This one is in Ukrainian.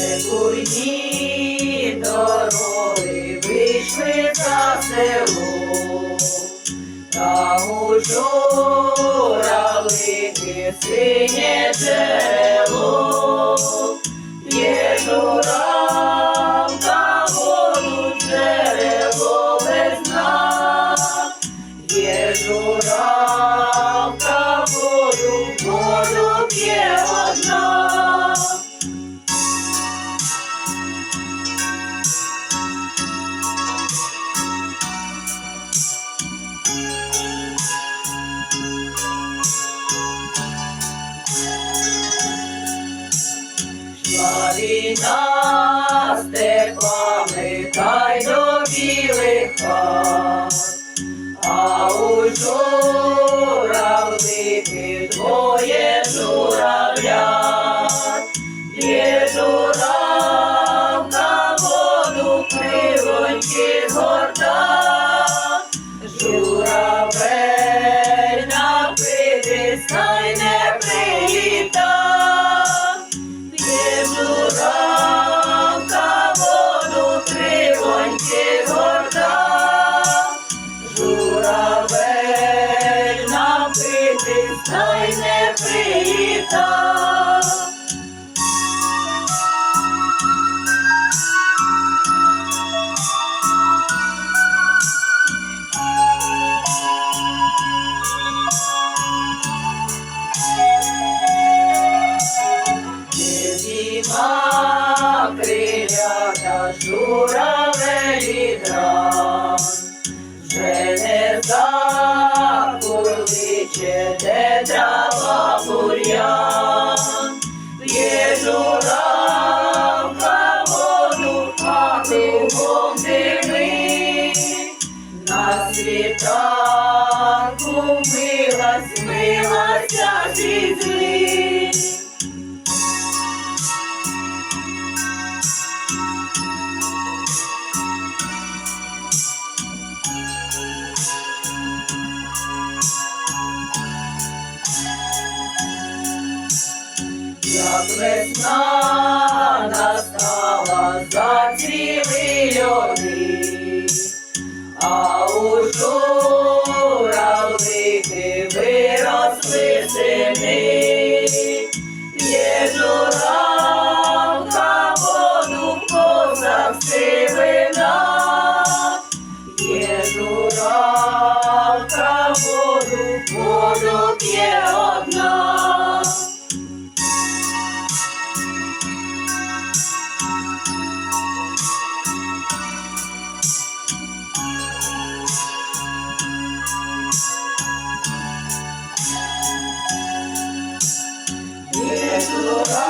Чудні дороги вийшли за село, там у журавлики синє джерело, є журавка воду джерело без дна, є журавка війна степами та й до білих хат, а у журавлики двоє журавлят, є журавка воду кривоньки згорта, журавель напитись та кривоньки горда, журавель напитись та й не приліта. Журавелі вже не закурличе, де трава бур'ян, п'є журавка воду, а кругом дими, на світанку Як весна настала, зацвіли льони, а у журавлики Є